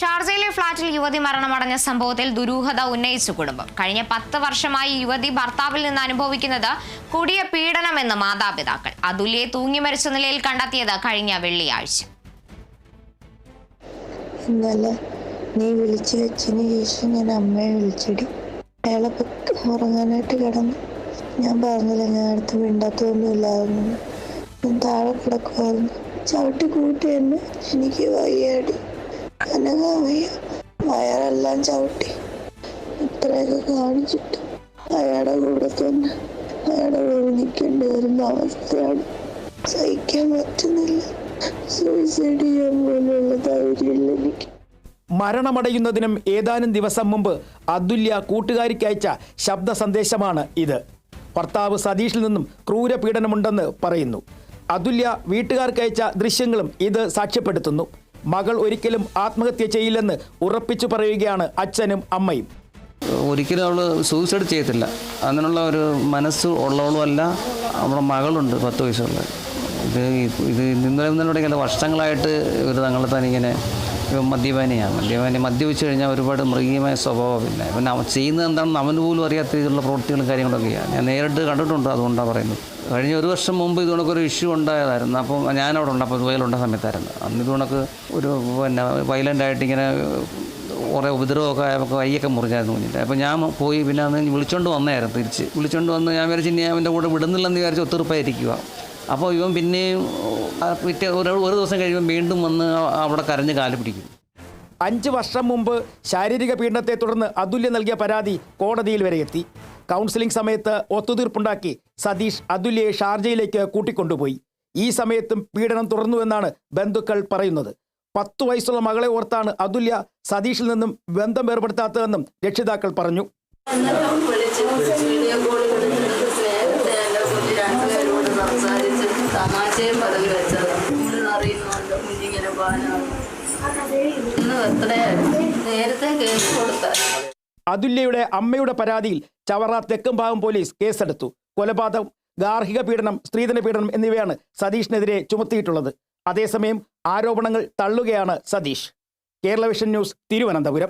ഷാർജയിലെ ഫ്ളാറ്റിൽ യുവതി മരണമടഞ്ഞ സംഭവത്തിൽ ദുരൂഹത ഉന്നയിച്ചു കുടുംബം. കഴിഞ്ഞ പത്ത് വർഷമായി യുവതി ഭർത്താവിൽ നിന്ന് അനുഭവിക്കുന്നത് കൊടിയ പീഡനമെന്ന് മാതാപിതാക്കൾ. അതുല്യെ തൂങ്ങി മരിച്ച നിലയിൽ കണ്ടെത്തിയത് കഴിഞ്ഞ വെള്ളിയാഴ്ച. നീ വിളിച്ചു വെച്ചതിന് ശേഷം ഞാൻ അമ്മയെ വിളിച്ചിടി. അയാളെ ഉറങ്ങാനായിട്ട് കിടന്നു. ഞാൻ പറഞ്ഞില്ല ഞാൻ അടുത്ത് മിണ്ടാത്തൊന്നും ഇല്ലായിരുന്നു. ഞാൻ താഴെ കിടക്കുമായിരുന്നു ചവിട്ടി കൂട്ടി എന്നെ എനിക്ക് വയ്യാടി. വയറെല്ലാം ചവിട്ടി. ഇത്രയൊക്കെ കാണിച്ചിട്ട് അയാളുടെ കൂടെ തന്നെ അയാളുടെ കൂടെ നിൽക്കേണ്ടി വരുന്ന അവസ്ഥയാണ്. സഹിക്കാൻ പറ്റുന്നില്ല. സൂയിസൈഡ് ചെയ്യാൻ പോലുള്ള ധൈര്യമില്ല എനിക്ക്. മരണമടയുന്നതിനും ഏതാനും ദിവസം മുമ്പ് അതുല്യ കൂട്ടുകാരിക്ക് അയച്ച ശബ്ദ സന്ദേശമാണ് ഇത്. ഭർത്താവ് സതീഷിൽ നിന്നും ക്രൂരപീഡനമുണ്ടെന്ന് പറയുന്നു. അതുല്യ വീട്ടുകാർക്ക് അയച്ച ദൃശ്യങ്ങളും ഇത് സാക്ഷ്യപ്പെടുത്തുന്നു. മകൾ ഒരിക്കലും ആത്മഹത്യ ചെയ്യില്ലെന്ന് ഉറപ്പിച്ചു പറയുകയാണ് അച്ഛനും അമ്മയും. ഒരിക്കലും അവൾ സൂയിസൈഡ് ചെയ്യത്തില്ല. അങ്ങനെയുള്ള ഒരു മനസ്സ് ഉള്ളവളും അല്ല അവളുടെ മകളുണ്ട് പത്ത് വയസ്സുള്ള. ഇത് ഇത് ഇന്നലെ വർഷങ്ങളായിട്ട് ഇവർ തങ്ങളെ തന്നെ ഇങ്ങനെ മദ്യപാനിയാണ്. മദ്യപാനി മദ്യപിച്ചു കഴിഞ്ഞാൽ ഒരുപാട് മൃഗീയമായ സ്വഭാവമില്ല. പിന്നെ ചെയ്യുന്നത് എന്താണെന്ന് അവന് പോലും അറിയാത്ത രീതിയിലുള്ള പ്രവൃത്തികളും കാര്യങ്ങളൊക്കെയാണ്. ഞാൻ നേരിട്ട് കണ്ടിട്ടുണ്ട് അതുകൊണ്ടാണ് പറയുന്നത്. കഴിഞ്ഞ ഒരു വർഷം മുമ്പ് ഇത് കണക്കൊരു ഇഷ്യൂ ഉണ്ടായതായിരുന്നു. അപ്പോൾ ഞാനവിടെ ഉണ്ട്. അപ്പോൾ ദുബൈയിലുണ്ട സമയത്തായിരുന്നു. അന്ന് ഇത് കണക്ക് ഒരു പിന്നെ വയലന്റ് ആയിട്ട് ഇങ്ങനെ കുറേ ഉപദ്രവമൊക്കെ ആയപ്പോൾ കൈയൊക്കെ മുറിഞ്ഞായിരുന്നു കുഞ്ഞിന്റെ. അപ്പോൾ ഞാൻ പോയി പിന്നെ അന്ന് വിളിച്ചോണ്ട് വന്നായിരുന്നു തിരിച്ച്. വിളിച്ചോണ്ട് വന്ന് ഞാൻ വിചാരിച്ചു ഇനി അവന്റെ കൂടെ വിടുന്നില്ലെന്ന് വിചാരിച്ച് ഒത്തുറപ്പായിരിക്കുക. അപ്പോൾ ഇവൻ പിന്നെയും പിറ്റേ ഒരു ഒരു ദിവസം കഴിയുമ്പോൾ വീണ്ടും വന്ന് അവിടെ കരഞ്ഞ് കാൽ പിടിക്കും. അഞ്ച് വർഷം മുമ്പ് ശാരീരിക പീഡനത്തെ തുടർന്ന് അതുല്യ നൽകിയ പരാതി കോടതിയിൽ വരെ എത്തി. കൗൺസിലിംഗ് സമയത്ത് ഒത്തുതീർപ്പുണ്ടാക്കി സതീഷ് അതുല്യയെ ഷാർജയിലേക്ക് കൂട്ടിക്കൊണ്ടുപോയി. ഈ സമയത്തും പീഡനം തുടർന്നുവെന്നാണ് ബന്ധുക്കൾ പറയുന്നത്. പത്തു വയസ്സുള്ള മകളെ ഓർത്താണ് അതുല്യ സതീഷിൽ നിന്നും ബന്ധം ഏർപ്പെടുത്താത്തതെന്നും രക്ഷിതാക്കൾ പറഞ്ഞു. പദവി കൊടുത്ത അതുല്യയുടെ അമ്മയുടെ പരാതിയിൽ ചവറ തെക്കും ഭാഗം പോലീസ് കേസെടുത്തു. കൊലപാതകം ഗാർഹിക പീഡനം സ്ത്രീധന പീഡനം എന്നിവയാണ് സതീഷിനെതിരെ ചുമത്തിയിട്ടുള്ളത്. അതേസമയം ആരോപണങ്ങൾ തള്ളുകയാണ് Satheesh. Kerala vision news Thiruvananthapuram.